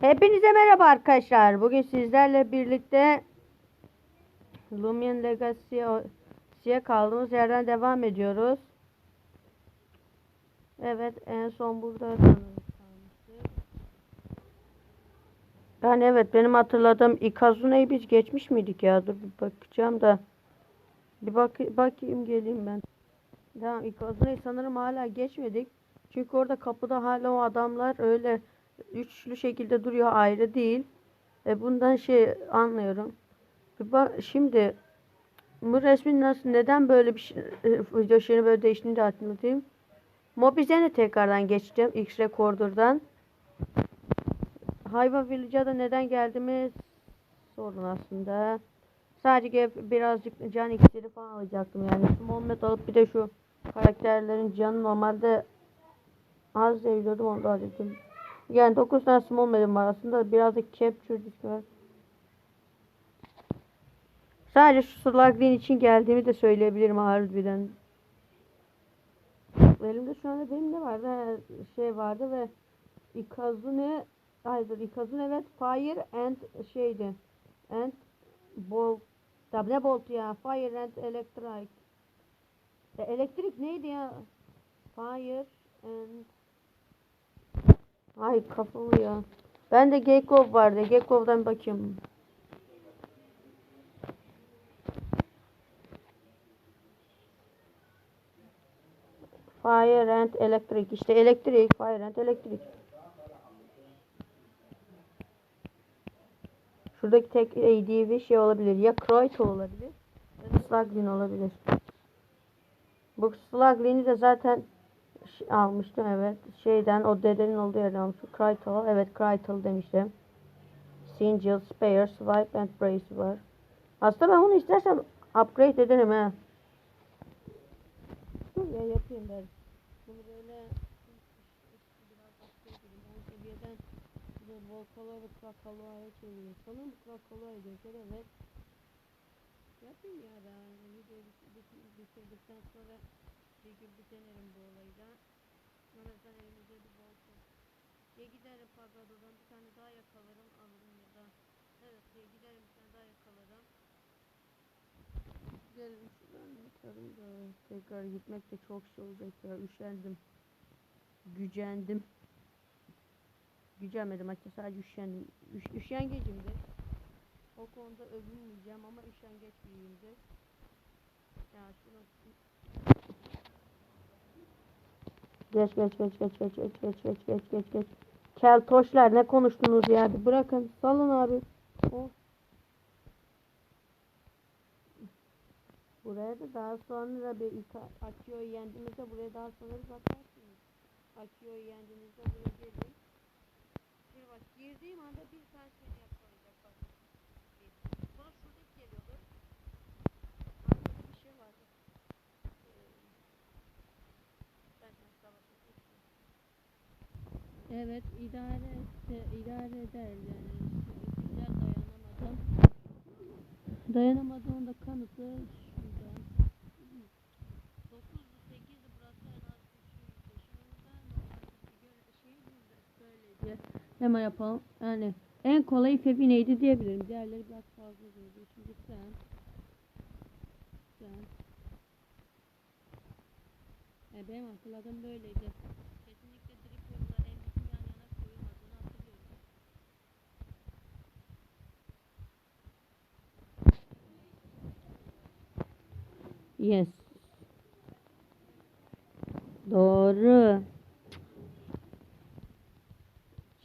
Hepinize merhaba arkadaşlar. Bugün sizlerle birlikte Lumion Legacy'ye kaldığımız yerden devam ediyoruz. Evet en son burada. Yani evet benim hatırladığım Ikazune'yi biz geçmiş miydik ya? Dur bir bakacağım da. Bir bak bakayım geleyim ben. Tamam Ikazune'yi sanırım hala geçmedik. Çünkü orada kapıda hala o adamlar öyle üçlü şekilde duruyor ayrı değil. E bundan şey anlıyorum. Şimdi bu resmin nasıl neden böyle bir şey, e, şeyini böyle değiştiğini de anlatayım. Mobizen'e tekrardan geçeceğim X Recorder'dan. Hayvan Village'a da neden geldiğimi sorun aslında. Sadece birazcık can iksiri falan alacaktım yani. Small Metal alıp bir de şu karakterlerin canı normalde az seviyordum onu da hallettim. Yani 9 tane small medium var aslında biraz da capture var. Sadece şu sluglin için geldiğimi de söyleyebilirim harbiden. Elimde şu anda benim ne vardı? Şey vardı ve Ikazune hayır Ikazune evet Fire and şeydi. And Bolt Tabi ne Bolt ya? Fire and Electric. E, elektrik neydi ya? Fire and Ay kafamı ya. Ben de Gekov vardı. Gekov'dan bakayım. Fire and Electric. İşte elektrik. Fire and Electric. Şuradaki tek ADV şey olabilir. Ya Kroito olabilir. Ya da olabilir. Bu Sluglin'i de zaten almıştım evet. Şeyden o dedenin olduğu yerden almıştım. Krytal. Evet Krytal demiştim. Singel, Spare, Swipe and Brace var. Aslında ben bunu istersem upgrade ederim ha. Dur ya yapayım ben. Bunu böyle. Ben seviyeden ve Krakaloa'ya çevireyim. Sanırım bu Krakaloa'ya geçer evet. Yapayım ya ben. Videoyu bit- bit- bitirdikten sonra bir gün bitenerim bu olayda. Sonradan elimizde bir bolta. Ya giderim Pagado'dan bir tane daha yakalarım alırım ya da evet ya giderim bir tane daha yakalarım. Giderim şuradan yakarım da tekrar gitmek de çok şey olacak ya üşendim. Gücendim. Gücenmedim hatta sadece üşendim. Üş, üşengecimdi. O konuda övünmeyeceğim ama üşengeç biriyimdir. Ya şunu Geç geç geç geç geç geç geç geç geç geç geç. Keltoşlar ne konuştunuz ya? Bir bırakın. Salın abi. Oh. Buraya da daha sonra bir Akio'yu yendiğimizde buraya daha sonra bir bakarsınız. Akio'yu yendiğinizde buraya gelin. Şimdi bak girdiğim anda bir tane seni yakalayacak bak. Bir. Sonra şuradaki geliyordu. Arkada bir şey vardı. Ee, ben savaşa geçtim. Evet idare etse, idare eder yani. Güzel dayanamadım. Dayanamadığım da kanıtı şurada. 9'du 8'di burası en az 3'üydü. Şimdi burada şey böyleydi. Hemen yapalım. Yani en kolay Febi neydi diyebilirim. Diğerleri biraz fazla zordu. Şimdi sen sen e, benim hatırladığım böyleydi. Yes. Doğru.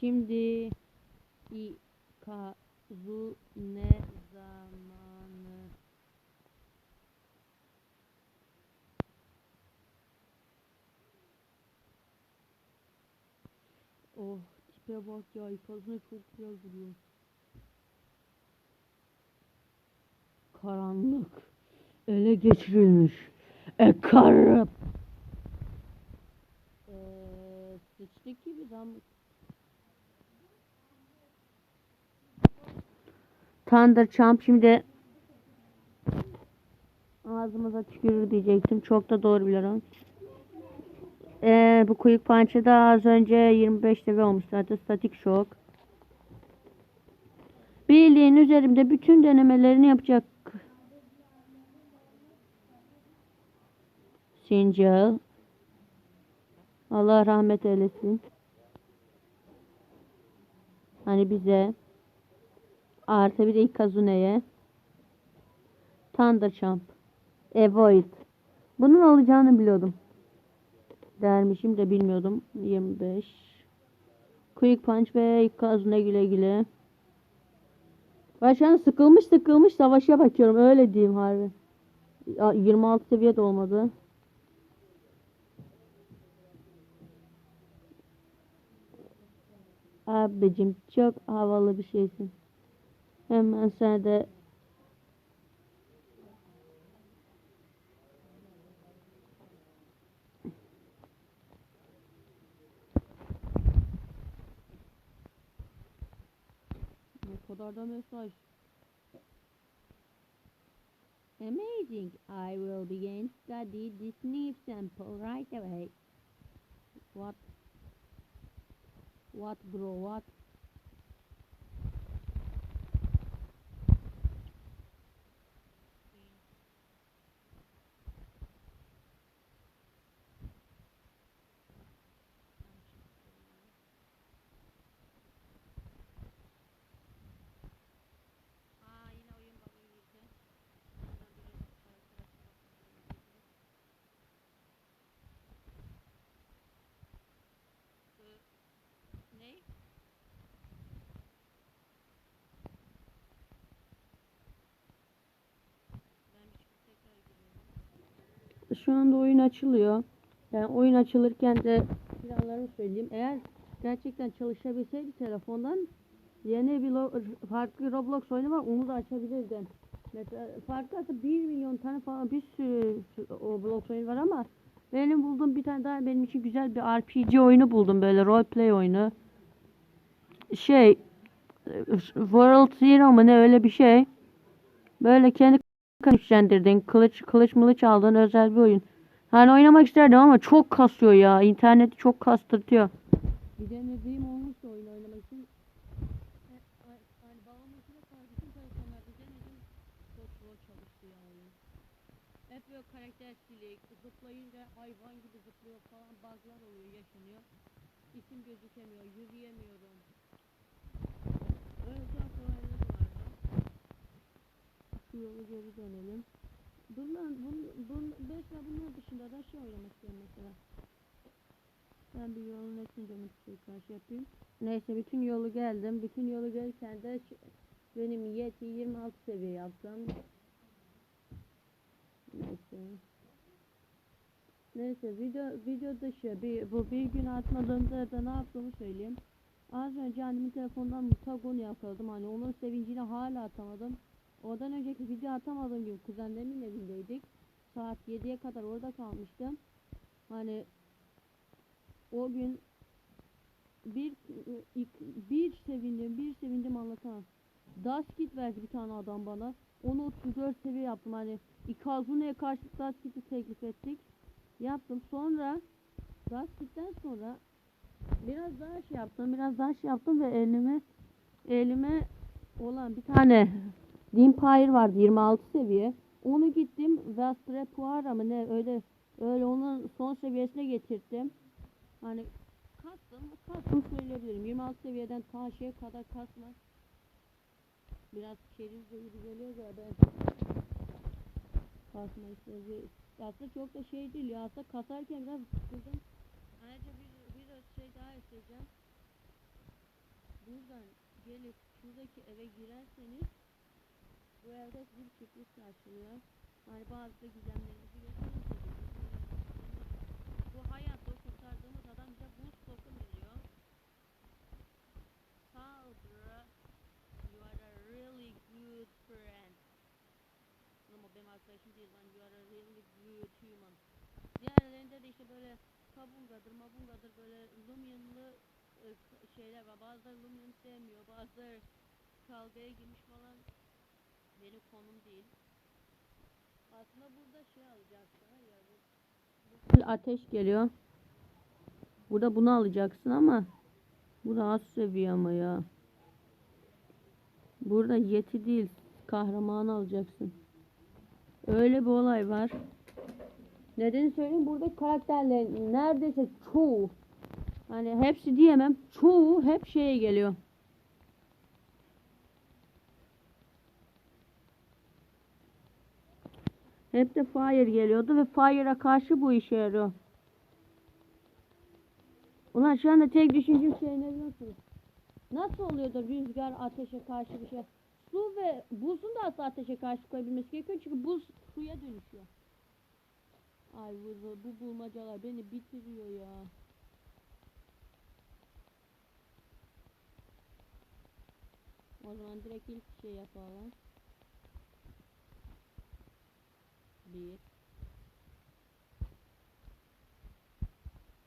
Şimdi ikazu ne zamanı? Oh tipe bak ya ikazına çok güzel duruyor. Karanlık. Ele geçirilmiş. E karıp. Eee sıçtık gibi zam. Thunder Champ şimdi ağzımıza tükürür diyecektim. Çok da doğru biliyorum. Ee, bu Quick Punch'ı da az önce 25 seviye olmuş zaten. Static Shock. Bildiğin üzerimde bütün denemelerini yapacak. Sincal. Allah rahmet eylesin. Hani bize artı bir de Ikazune'ye Thunderchamp Avoid bunun olacağını biliyordum. Dermişim de bilmiyordum. 25 Quick Punch ve Ikazune güle güle. Ben şu sıkılmış sıkılmış savaşa bakıyorum. Öyle diyeyim harbi. Ya, 26 seviye de olmadı. Abicim çok havalı bir şeysin. Hemen sen de Ne kadar da mesaj. Amazing. I will begin study this new sample right away. What? What bro? What? Şu anda oyun açılıyor. Yani oyun açılırken de planlarımı söyleyeyim. Eğer gerçekten çalışabilseydi telefondan yeni bir farklı Roblox oyunu var onu da açabilirdim. Mesela farklı aslında 1 milyon tane falan bir sürü Roblox oyunu var ama benim bulduğum bir tane daha benim için güzel bir RPG oyunu buldum böyle role play oyunu. Şey World Zero mu ne öyle bir şey. Böyle kendi güçlendirdin. Kılıç kılıç mılıç aldığın özel bir oyun. Hani oynamak isterdim ama çok kasıyor ya. İnterneti çok kastırtıyor. Bir denediğim olmuştu oyun oynamak için. Hani bağımlısıyla bütün telefonlarda denedim. Çok zor çalıştı ya oyun. Hep böyle karakter silik, zıplayınca hayvan gibi zıplıyor falan bug'lar oluyor, yaşanıyor. İsim gözükemiyor, yürüyemiyorum. Öyle tuhaf yolu geri dönelim. Bunlar, bun, bun, mesela bunlar dışında da şey oynamak istiyorum mesela. Ben bir yolun için dönüp şey yapayım. Neyse bütün yolu geldim. Bütün yolu gelirken de benim yeti 26 seviye yaptım. Neyse. Neyse video video dışı bir bu bir gün atmadığımda da ne yaptığımı söyleyeyim. Az önce annemin telefonundan Mutagon yakaladım. Hani onun sevincini hala atamadım. Ondan önceki video atamadığım gibi kuzenlerimin evindeydik. Saat 7'ye kadar orada kalmıştım. Hani o gün bir bir sevindim, bir sevindim anlatamam. Dustkit verdi bir tane adam bana. Onu 34 seviye yaptım. Hani Ikazune'ye karşı Dustkit'i teklif ettik. Yaptım. Sonra Dustkit'ten sonra biraz daha şey yaptım. Biraz daha şey yaptım ve elime elime olan bir tane Dimpire vardı 26 seviye. Onu gittim Vestre Puara mı ne öyle öyle onun son seviyesine getirdim. Hani kastım kastım söyleyebilirim. 26 seviyeden ta şeye kadar kasmak biraz keriz gibi geliyor da ben kasma istedi. Aslında çok da şey değil ya. Aslında kasarken biraz sıkıldım. Ayrıca bir, bir şey daha isteyeceğim. Buradan gelip şuradaki eve girerseniz bu evde bir sürpriz karşılıyor. Hani bazı da gizemlerimizi gösterir Bu hayatta kurtardığımız adam bize boost token veriyor. Bro. You are a really good friend. Ama benim arkadaşım değil lan. You are a really good human. Diğerlerinde de işte böyle kabungadır, mabungadır böyle Lumian'lı e, şeyler var. Bazıları Lumian sevmiyor, bazıları kavgaya girmiş falan. Benim konum değil. Aslında burada şey alacaksın ya bu, ateş geliyor. Burada bunu alacaksın ama bu da az seviye ama ya. Burada yeti değil kahraman alacaksın. Öyle bir olay var. Nedeni söyleyeyim buradaki karakterlerin neredeyse çoğu hani hepsi diyemem çoğu hep şeye geliyor. Hep de Fire geliyordu ve Fire'a karşı bu işe yarıyor. Ulan şu anda tek şey ne biliyor musunuz? Nasıl oluyordur rüzgar ateşe karşı bir şey? Su ve buzun da aslında ateşe karşı koyabilmesi gerekiyor çünkü buz suya dönüşüyor. Ay bu, bu bulmacalar beni bitiriyor ya. O zaman direkt ilk şey yapalım. Bir.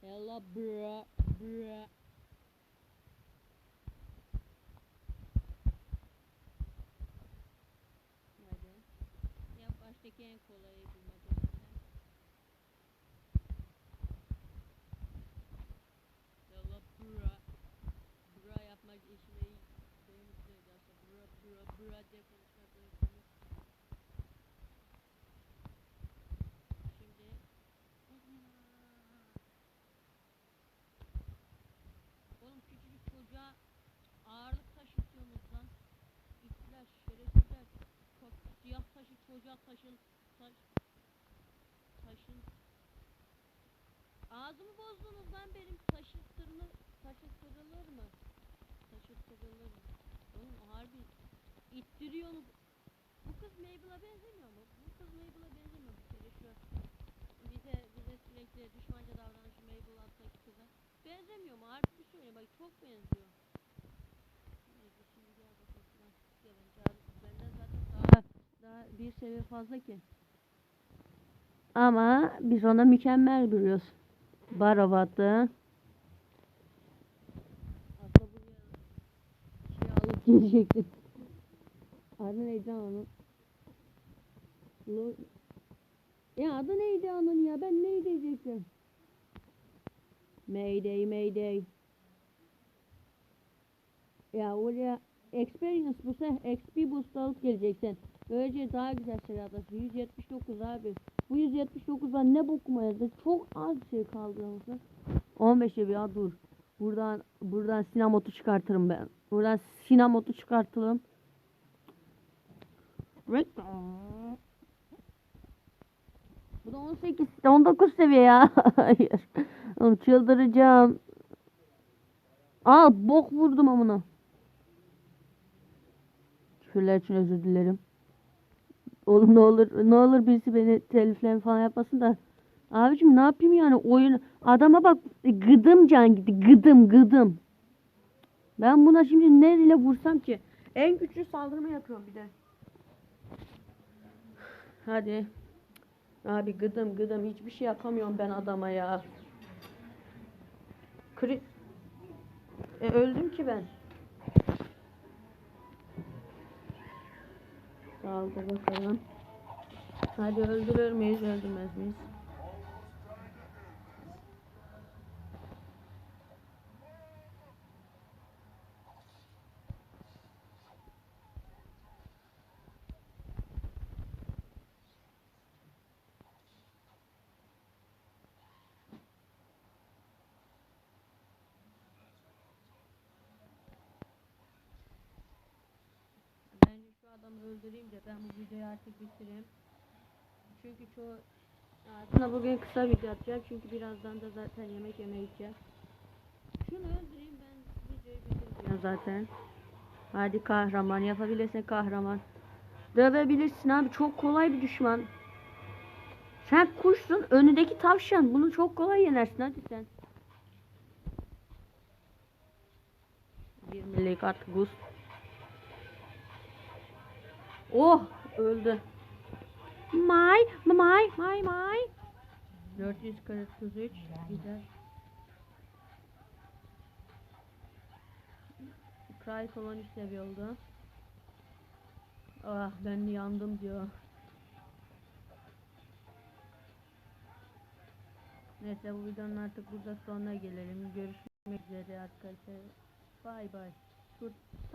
Hello bra bra. Hadi. Yap baştaki en kolayı taşın. Taş, taşın. Ağzımı bozdunuz lan benim taşıttırılır, taşıttırılır mı? Taşıttırılır mı? Oğlum harbi ittiriyorsunuz. Bu kız Mabel'a benzemiyor mu? Bu kız Mabel'a benzemiyor bir kere şu. Bize, bize sürekli düşmanca davranışı Mabel adlı kıza. Benzemiyor mu? Harbi bir söyle bak çok benziyor. Neyse şimdi gel bakalım şuradan. Gel ben çağır- benden zaten daha, bir seviye fazla ki. Ama biz ona mükemmel biliyoruz. Barabat'ı. Aslında buraya şey alıp gelecektim. Adı neydi onun? Ya adı neydi onun ya? Ben ne diyecektim? Mayday, mayday. Ya oraya experience bu sefer XP boost alıp geleceksin. Böylece daha güzel şeyler atarsın. 179 abi. Bu 179'dan ne bokuma yazdı? Çok az şey kaldı aslında. 15'e bir ya dur. Buradan buradan sinamotu çıkartırım ben. Buradan sinamotu çıkartalım. Bu da 18, 19 seviye ya. Hayır. Oğlum çıldıracağım. Aa bok vurdum amına. Küfürler için özür dilerim. Oğlum ne olur ne olur birisi beni telifleme falan yapmasın da. Abicim ne yapayım yani oyun adama bak gıdım can gitti gıdım gıdım. Ben buna şimdi neyle vursam ki? En güçlü saldırma yapıyorum bir de. Hadi. Abi gıdım gıdım hiçbir şey yapamıyorum ben adama ya. Kri e, öldüm ki ben. Saldır bakalım. Hadi öldürür müyüz öldürmez miyiz? Öldüreyim de ben bu videoyu artık bitireyim. Çünkü çoğu aslında bugün kısa video atacağım çünkü birazdan da zaten yemek yemeye. Şunu öldüreyim ben videoyu bitireceğim zaten. Hadi kahraman yapabilirsin kahraman. Dövebilirsin abi çok kolay bir düşman. Sen kuşsun önündeki tavşan bunu çok kolay yenersin hadi sen. Bir millik artık buz. Oh öldü. May may may may. 443 gider. Cry falan 3 seviye oldu. Ah ben yandım diyor. Neyse bu videonun artık burada sonuna gelelim. Görüşmek üzere arkadaşlar. Bay bay.